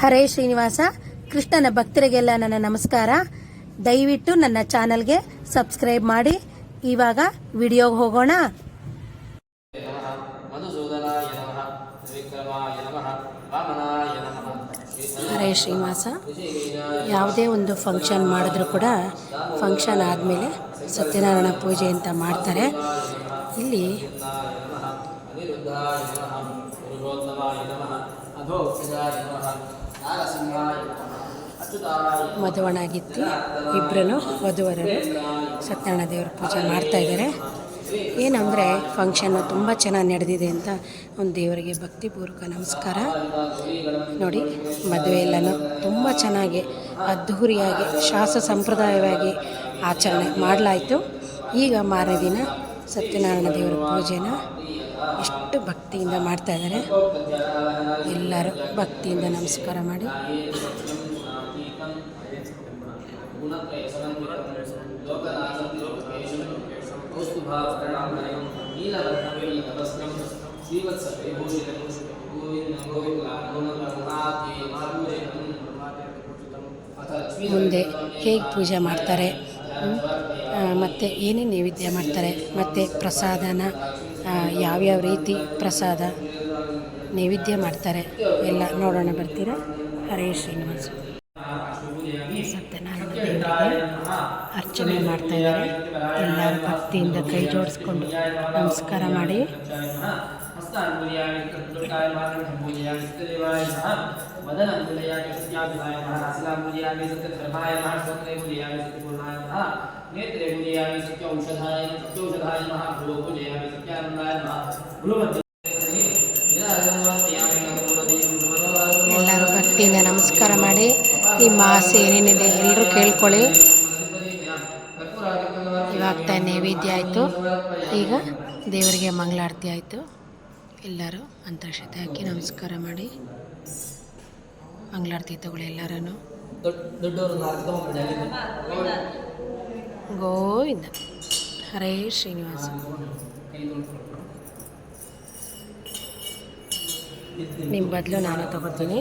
ಹರೇ ಶ್ರೀನಿವಾಸ, ಕೃಷ್ಣನ ಭಕ್ತರಿಗೆಲ್ಲ ನನ್ನ ನಮಸ್ಕಾರ. ದಯವಿಟ್ಟು ನನ್ನ ಚಾನಲ್ಗೆ ಸಬ್ಸ್ಕ್ರೈಬ್ ಮಾಡಿ. ಇವಾಗ ವಿಡಿಯೋಗೆ ಹೋಗೋಣ. ಹರೇ ಶ್ರೀನಿವಾಸ, ಯಾವುದೇ ಒಂದು ಫಂಕ್ಷನ್ ಮಾಡಿದ್ರು ಕೂಡ ಫಂಕ್ಷನ್ ಆದಮೇಲೆ ಸತ್ಯನಾರಾಯಣ ಪೂಜೆ ಅಂತ ಮಾಡ್ತಾರೆ. ಇಲ್ಲಿ ನಮಃ ನಮಃ. ಮದುವಣಾಗಿತ್ತು ಇಬ್ಬರೂ ವಧುವರರು ಸತ್ಯನಾರಾಯಣ ದೇವರ ಪೂಜೆ ಮಾಡ್ತಾ ಇದ್ದಾರೆ. ಏನಂದರೆ ಫಂಕ್ಷನ್ನು ತುಂಬ ಚೆನ್ನಾಗಿ ನಡೆದಿದೆ ಅಂತ ಒಂದು ದೇವರಿಗೆ ಭಕ್ತಿಪೂರ್ವಕ ನಮಸ್ಕಾರ. ನೋಡಿ, ಮದುವೆ ಎಲ್ಲನೂ ತುಂಬ ಚೆನ್ನಾಗಿ, ಅದ್ಧೂರಿಯಾಗಿ ಶಾಸ್ತ್ರ ಸಂಪ್ರದಾಯವಾಗಿ ಆಚರಣೆ ಮಾಡಲಾಯಿತು. ಈಗ ಮಾರನೇ ದಿನ ಸತ್ಯನಾರಾಯಣ ದೇವರ ಪೂಜೆನ ಎಷ್ಟು ಭಕ್ತಿಯಿಂದ ಮಾಡ್ತಾ ಇದ್ದಾರೆ. ಎಲ್ಲರೂ ಭಕ್ತಿಯಿಂದ ನಮಸ್ಕಾರ ಮಾಡಿ. ಮುಂದೆ ಹೇಗೆ ಪೂಜೆ ಮಾಡ್ತಾರೆ? ಮತ್ತು ಏನೇನು ನೈವೇದ್ಯ ಮಾಡ್ತಾರೆ? ಮತ್ತು ಪ್ರಸಾದನ? ಯಾವ್ಯಾವ ರೀತಿ ಪ್ರಸಾದ ನೈವೇದ್ಯ ಮಾಡ್ತಾರೆ ಎಲ್ಲ ನೋಡೋಣ ಬರ್ತೀರಾ? ಹರೇ ಶ್ರೀನಿವಾಸ. ಸತ್ಯನಾರಾಯಣ ದೇವರಿಗೆ ಅರ್ಚನೆ ಮಾಡ್ತಾ ಇದ್ದಾರೆ. ಎಲ್ಲರೂ ಭಕ್ತಿಯಿಂದ ಕೈ ಜೋಡಿಸ್ಕೊಂಡು ನಮಸ್ಕಾರ ಮಾಡಿ. ಪೂಜೆಯಾಮಿ ಸತ್ಯ ಔಷಧಾಯ ಸತ್ಯೌಷಧಾಯ ನಮಃ ಭೂ ಪೂಜೆಯಾಮಿ ಸತ್ಯಾನಂದಾಯ ನಮಃ ಭೂಮಧ್ಯ ಎಲ್ಲರೂ ಭಕ್ತಿಯಿಂದ ನಮಸ್ಕಾರ ಮಾಡಿ, ನಿಮ್ಮ ಆಸೆ ಏನೇನಿದೆ ಎಲ್ಲರೂ ಕೇಳ್ಕೊಳ್ಳಿ. ಇವಾಗ ನೈವೇದ್ಯ ಆಯಿತು. ಈಗ ದೇವರಿಗೆ ಮಂಗಳಾರತಿ ಆಯಿತು. ಎಲ್ಲರೂ ಅಂತರ್ಕ್ಷತೆ ಹಾಕಿ ನಮಸ್ಕಾರ ಮಾಡಿ. ಮಂಗಳಾರತಿ ತಗೊಳ್ಳಿ ಎಲ್ಲರೂ ಗೋವಿಂದ ಹರೇ ಶ್ರೀನಿವಾಸ ನಿಮ್ಮ ಬದಲು ನಾನು ತಗೋತೀನಿ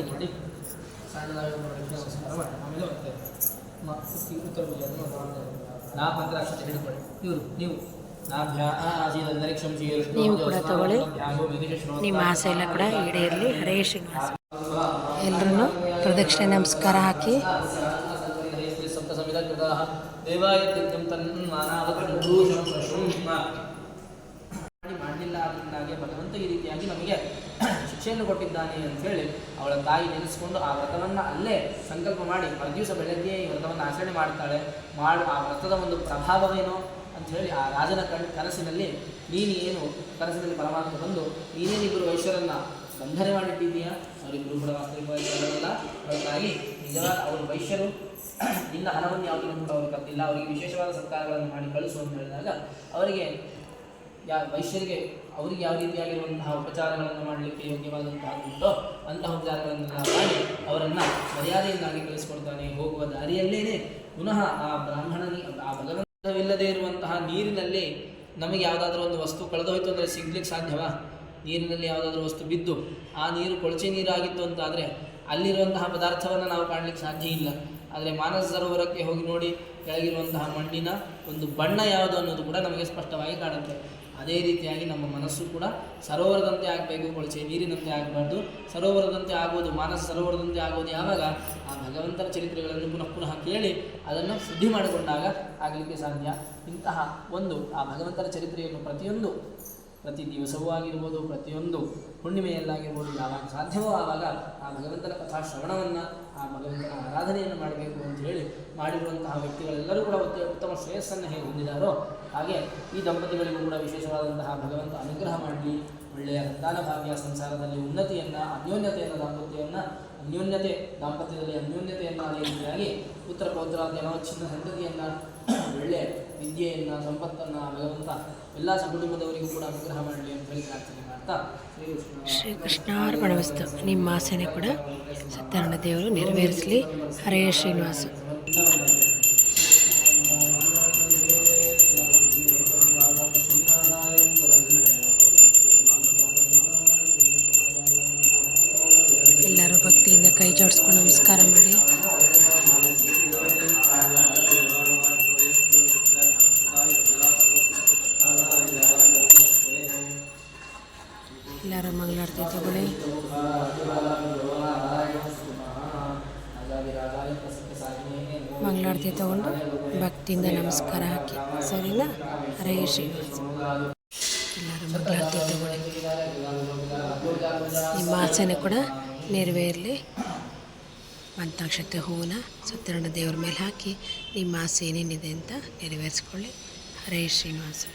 ನೀವು ಕೂಡ ತಗೊಳ್ಳಿ. ನಿಮ್ಮ ಆಸೆ ಎಲ್ಲ ಕೂಡ ಈಡೇರಲಿ. ಹರೇ ಶ್ರೀನಿವಾಸ. ಎಲ್ಲರೂ ಪ್ರದಕ್ಷಿಣೆ ನಮಸ್ಕಾರ ಹಾಕಿ. ಸಪ್ತ ಸಮಿತ ಕೃತಃ ದೇವಾಯ ದಿಗ್ಗಂ ತನ್ಮಾನಾವಕೃಷಂ ಮಾಡಲಿಲ್ಲ ಅದರಿಂದಾಗಿ ಭಗವಂತ ಈ ರೀತಿಯಾಗಿ ನಮಗೆ ಶಿಕ್ಷೆಯನ್ನು ಕೊಟ್ಟಿದ್ದಾನೆ ಅಂತ ಹೇಳಿ ಅವಳ ತಾಯಿ ನೆನೆಸ್ಕೊಂಡು ಆ ವ್ರತವನ್ನು ಅಲ್ಲೇ ಸಂಕಲ್ಪ ಮಾಡಿ ದಿವಸ ಬೆಳಗ್ಗೆ ಈ ವ್ರತವನ್ನು ಆಚರಣೆ ಮಾಡ್ತಾಳೆ. ಮಾಡು, ಆ ವ್ರತದ ಒಂದು ಪ್ರಭಾವವೇನು ಅಂತ ಹೇಳಿ ಆ ರಾಜನ ಕನಸಿನಲ್ಲಿ ನೀನು ಏನು ಕನಸಿನಲ್ಲಿ ಪರಮಾತ್ಮ ಬಂದು ನೀನೇನಿಬ್ಬರು ವೈಶ್ಯರನ್ನ ಬಂಧನೆ ಮಾಡಿಟ್ಟಿದ್ದೀಯಾ? ಅವರಿಬ್ಬರು ಕೂಡ ವಾಸ್ತವಿಕವಾಗಿಲ್ಲ ಹೊರತಾಗಿ ನಿಜವಾದ ಅವರು ವೈಶ್ಯರು ನಿನ್ನ ಹಣವನ್ನು ಯಾವುದನ್ನು ಕೂಡ ಅವರು ಕತ್ತಿಲ್ಲ ಅವರಿಗೆ ವಿಶೇಷವಾದ ಸತ್ಕಾರಗಳನ್ನು ಮಾಡಿ ಕಳಿಸು ಅಂತ ಹೇಳಿದಾಗ ಅವರಿಗೆ ಯಾ, ವೈಶ್ಯರಿಗೆ ಅವರಿಗೆ ಯಾವ ರೀತಿಯಾಗಿರುವಂತಹ ಉಪಚಾರಗಳನ್ನು ಮಾಡಲಿಕ್ಕೆ ಯೋಗ್ಯವಾದಂತಹ ಉಂಟೋ, ಅಂತಹ ಉಪಚಾರಗಳನ್ನೆಲ್ಲ ಮಾಡಿ ಅವರನ್ನು ಮರ್ಯಾದೆಯಿಂದಾಗಿ ಕಳಿಸ್ಕೊಡ್ತಾನೆ. ಹೋಗುವ ದಾರಿಯಲ್ಲೇನೆ ಪುನಃ ಆ ಬ್ರಾಹ್ಮಣನಿ, ಆ ಬಲವಂತವಿಲ್ಲದೆ ಇರುವಂತಹ ನೀರಿನಲ್ಲಿ ನಮಗೆ ಯಾವುದಾದ್ರೂ ಒಂದು ವಸ್ತು ಕಳೆದೋಯ್ತು ಅಂದರೆ ಸಿಗ್ಲಿಕ್ಕೆ ಸಾಧ್ಯವಾ? ನೀರಿನಲ್ಲಿ ಯಾವುದಾದ್ರೂ ವಸ್ತು ಬಿದ್ದು ಆ ನೀರು ಕೊಳಚೆ ನೀರಾಗಿತ್ತು ಅಂತಾದರೆ ಅಲ್ಲಿರುವಂತಹ ಪದಾರ್ಥವನ್ನು ನಾವು ಕಾಣಲಿಕ್ಕೆ ಸಾಧ್ಯ ಇಲ್ಲ. ಆದರೆ ಮಾನಸ ಸರೋವರಕ್ಕೆ ಹೋಗಿ ನೋಡಿ, ಕೆಳಗಿರುವಂತಹ ಮಣ್ಣಿನ ಒಂದು ಬಣ್ಣ ಯಾವುದು ಅನ್ನೋದು ಕೂಡ ನಮಗೆ ಸ್ಪಷ್ಟವಾಗಿ ಕಾಣುತ್ತೆ. ಅದೇ ರೀತಿಯಾಗಿ ನಮ್ಮ ಮನಸ್ಸು ಕೂಡ ಸರೋವರದಂತೆ ಆಗಬೇಕು, ಕೊಳಚೆ ನೀರಿನಂತೆ ಆಗಬಾರ್ದು. ಸರೋವರದಂತೆ ಆಗುವುದು, ಮಾನಸ ಸರೋವರದಂತೆ ಆಗುವುದು ಯಾವಾಗ? ಆ ಭಗವಂತನ ಚರಿತ್ರೆಗಳನ್ನು ಪುನಃ ಪುನಃ ಕೇಳಿ ಅದನ್ನು ಶುದ್ಧಿ ಮಾಡಿಕೊಂಡಾಗ ಆಗಲಿಕ್ಕೆ ಸಾಧ್ಯ. ಇಂತಹ ಒಂದು ಆ ಭಗವಂತನ ಚರಿತ್ರೆಯನ್ನು ಪ್ರತಿಯೊಂದು ಪ್ರತಿ ದಿವಸವೂ ಆಗಿರ್ಬೋದು, ಪ್ರತಿಯೊಂದು ಹುಣ್ಣಿಮೆಯಲ್ಲಾಗಿರ್ಬೋದು, ಯಾವಾಗ ಸಾಧ್ಯವೋ ಆವಾಗ ಆ ಭಗವಂತನ ಕಥಾ ಶ್ರವಣವನ್ನು ಆ ಭಗವಂತನ ಆರಾಧನೆಯನ್ನು ಮಾಡಬೇಕು ಅಂತ ಹೇಳಿ ಮಾಡಿರುವಂತಹ ವ್ಯಕ್ತಿಗಳೆಲ್ಲರೂ ಕೂಡ ಉತ್ತ- ಉತ್ತಮ ಶ್ರೇಯಸ್ಸನ್ನು ಹೇಗೆ ಹೊಂದಿದಾರೋ, ಹಾಗೆ ಈ ದಂಪತಿಗಳಿಗೂ ಕೂಡ ವಿಶೇಷವಾದಂತಹ ಭಗವಂತ ಅನುಗ್ರಹ ಮಾಡಲಿ, ಒಳ್ಳೆಯ ಸಂತಾನ ಭಾಗ್ಯ ಸಂಸಾರದಲ್ಲಿ ಉನ್ನತಿಯನ್ನು, ಅನ್ಯೋನ್ಯತೆಯನ್ನು ದಾಂಪತ್ಯವನ್ನು ಅನ್ಯೋನ್ಯತೆ, ದಾಂಪತ್ಯದಲ್ಲಿ ಅನ್ಯೋನ್ಯತೆಯನ್ನು ಅದೇ ರೀತಿಯಾಗಿ ಪುತ್ರ ಪೌತ್ರಾದಿ ಚಿನ್ನ ಸಂತತಿಯನ್ನು ಒಳ್ಳೆಯ ವಿದ್ಯೆಯನ್ನು, ಸಂಪತ್ತನ್ನು, ಭಗವಂತ ಎಲ್ಲ ಸಕುಟುಂಬದವರಿಗೂ ಕೂಡ ಅನುಗ್ರಹ ಮಾಡಲಿ ಅಂತ ಹೇಳಿ ಪ್ರಾರ್ಥನೆ ಮಾಡ್ತಾ ಶ್ರೀಕೃಷ್ಣ ಶ್ರೀಕೃಷ್ಣಾರ್ಪಣವಸ್ತು ನಿಮ್ಮ ಆಸೆನೆ ಕೂಡ ಸತ್ಯನಾರಾಯಣ ದೇವರು ನೆರವೇರಿಸಲಿ. ಹರೇ ಶ್ರೀನಿವಾಸ. ಎಲ್ಲರೂ ಭಕ್ತಿಯಿಂದ ಕೈ ಜೋಡಿಸ್ಕೊಂಡು ನಮಸ್ಕಾರ ಮಾಡಿ. ಎಲ್ಲರೂ ಮಂಗಳಾರತಿ ತಗೊಳ್ಳಿ ಮಂಗಳಾರತಿ ತಗೊಂಡು ಭಕ್ತಿಯಿಂದ ನಮಸ್ಕಾರ ಹಾಕಿ. ಸರಿನಾ? ಹರೇ ಶ್ರೀನಿವಾಸ. ಎಲ್ಲರೂ ಮಂಗಳಾರತಿ ತಗೊಳ್ಳಿ. ನಿಮ್ಮ ಆಸನೆ ಕೂಡ ನೆರವೇರಲಿ. ಮಂತ್ರಾಕ್ಷತೆ ಹೂವನ್ನ ಸುತ್ತರಣ ದೇವ್ರ ಮೇಲೆ ಹಾಕಿ ನಿಮ್ಮ ಆಸೆ ಏನೇನಿದೆ ಅಂತ ನೆರವೇರಿಸ್ಕೊಳ್ಳಿ. ಹರೇ ಶ್ರೀನಿವಾಸ.